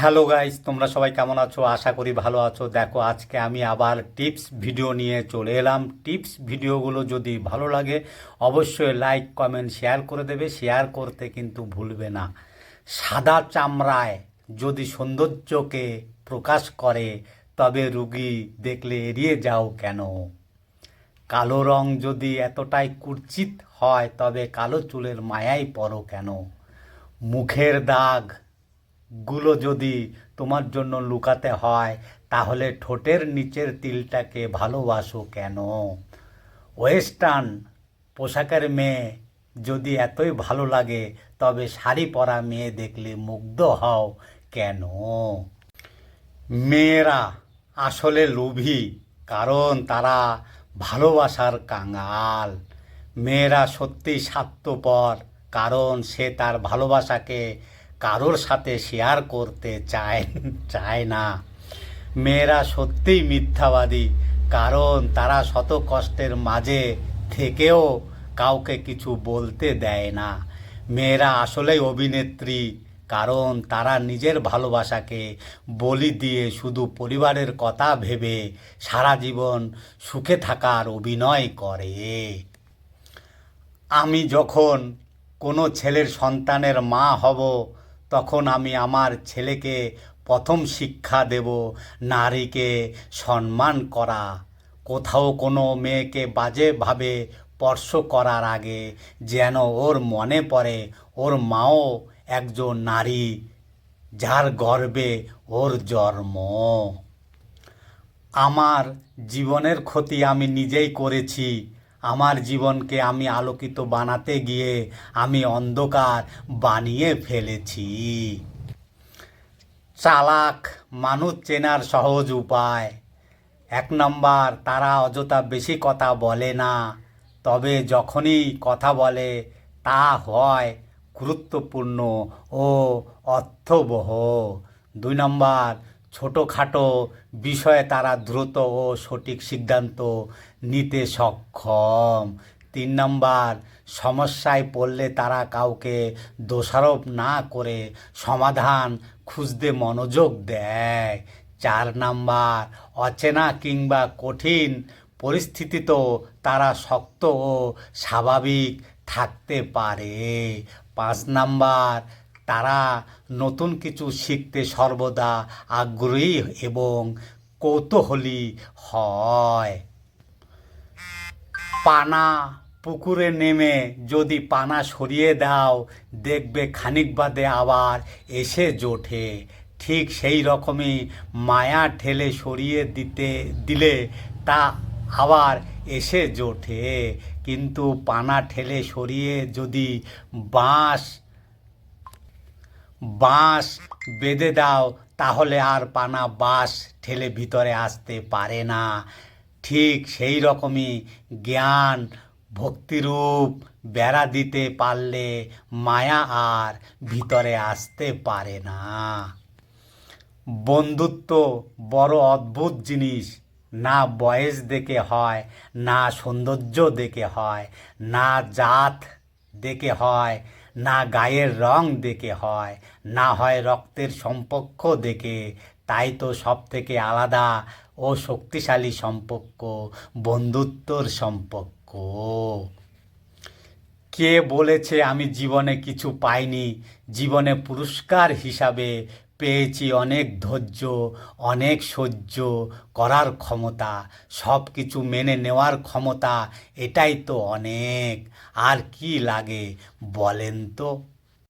Hello guys, তোমরা সবাই কেমন আছো? আশা করি ভালো আছো। দেখো, আজকে আমি আবার টিপস ভিডিও নিয়ে চলে এলাম। টিপস ভিডিওগুলো যদি ভালো লাগে, অবশ্যই লাইক, কমেন্ট, শেয়ার করে দেবে। শেয়ার করতে কিন্তু ভুলবে না। সাদা চামড়ায় যদি সৌন্দর্যকে প্রকাশ করে, তবে রুগী দেখলে এড়িয়ে যাও কেন? কালো রং যদি এতটাই কুৎসিত হয়, তবে কালো চুলের মায়াই পড়ো কেন? মুখের দাগ গুলো যদি তোমার জন্য লুকাতে হয়, তাহলে ঠোঁটের নিচের তিলটাকে ভালোবাসো কেন? ওয়েস্টার্ন পোশাকের মেয়ে যদি এতই ভালো লাগে, তবে শাড়ি পরা মেয়ে দেখলে মুগ্ধ হও কেন? মেয়েরা আসলে লোভী, কারণ তারা ভালোবাসার কাঙাল। মেয়েরা সত্যি স্বার্থপর, কারণ সে তার ভালোবাসাকে কারোর সাথে শেয়ার করতে চায় চায় না। মেয়েরা সত্যিই মিথ্যাবাদী, কারণ তারা শত কষ্টের মাঝে থেকেও কাউকে কিছু বলতে দেয় না। মেয়েরা আসলেই অভিনেত্রী, কারণ তারা নিজের ভালোবাসাকে বলি দিয়ে শুধু পরিবারের কথা ভেবে সারা জীবন সুখে থাকার অভিনয় করে। আমি যখন কোনো ছেলের সন্তানের মা হব তখন আমি আমার ছেলেকে প্রথম শিক্ষা দেব নারীকে সম্মান করা। কোথাও কোনো মেয়েকে বাজেভাবে স্পর্শ করার আগে যেন ওর মনে পড়ে, ওর মাও একজন নারী যার গর্বে ওর জন্ম। আমার জীবনের ক্ষতি আমি নিজেই করেছি। আমার জীবনকে আমি আলোকিত বানাতে গিয়ে আমি অন্ধকার বানিয়ে ফেলেছি। চালাক মানুষ চেনার সহজ উপায়। এক নম্বর, তারা অযথা বেশি কথা বলে না। তবে যখনই কথা বলে, তা হয় গুরুত্বপূর্ণ ও অর্থবহ। দুই নম্বর ছোটোখাটো বিষয়ে তারা দ্রুত ও সঠিক সিদ্ধান্ত নিতে সক্ষম। তিন নম্বর, সমস্যায় পড়লে তারা কাউকে দোষারোপ না করে সমাধান খুঁজতে মনোযোগ দেয়। চার নাম্বার, অচেনা কিংবা কঠিন পরিস্থিতিতেও তারা শক্ত ও স্বাভাবিক থাকতে পারে। পাঁচ নাম্বার তারা নতুন কিছু শিখতে সর্বদা আগ্রহী এবং কৌতূহলী হয়। পানা পুকুরে নেমে যদি পানা সরিয়ে দাও, দেখবে খানিক বাদে আবার এসে জোটে ঠিক সেই রকমই মায়া ঠেলে সরিয়ে দিতে, দিলে তা আবার এসে জোটে কিন্তু পানা ঠেলে সরিয়ে যদি বাঁশ বাঁশ বেঁধে দাও, তাহলে আর পানা বাঁশ ঠেলে ভিতরে আসতে পারে না। ঠিক সেই রকমই জ্ঞান, ভক্তিরূপ বেড়া দিতে পারলে মায়া আর ভিতরে আসতে পারে না। বন্ধুত্ব বড় অদ্ভুত জিনিস। না বয়স দেখে হয়, না সৌন্দর্য দেখে হয়, না জাত দেখে হয় না গায়ের রং দেখে হয়, না হয় রক্তের সম্পর্ক দেখে। তাই তো সব থেকে আলাদা ও শক্তিশালী সম্পর্ক, বন্ধুত্বর সম্পর্ক। কে বলেছে আমি জীবনে কিছু পাইনি? জীবনে পুরস্কার হিসাবে পেয়েছি অনেক ধৈর্য, অনেক সহ্য করার ক্ষমতা সব কিছু মেনে নেওয়ার ক্ষমতা, এটাই তো অনেক। আর কি লাগে বলেন তো?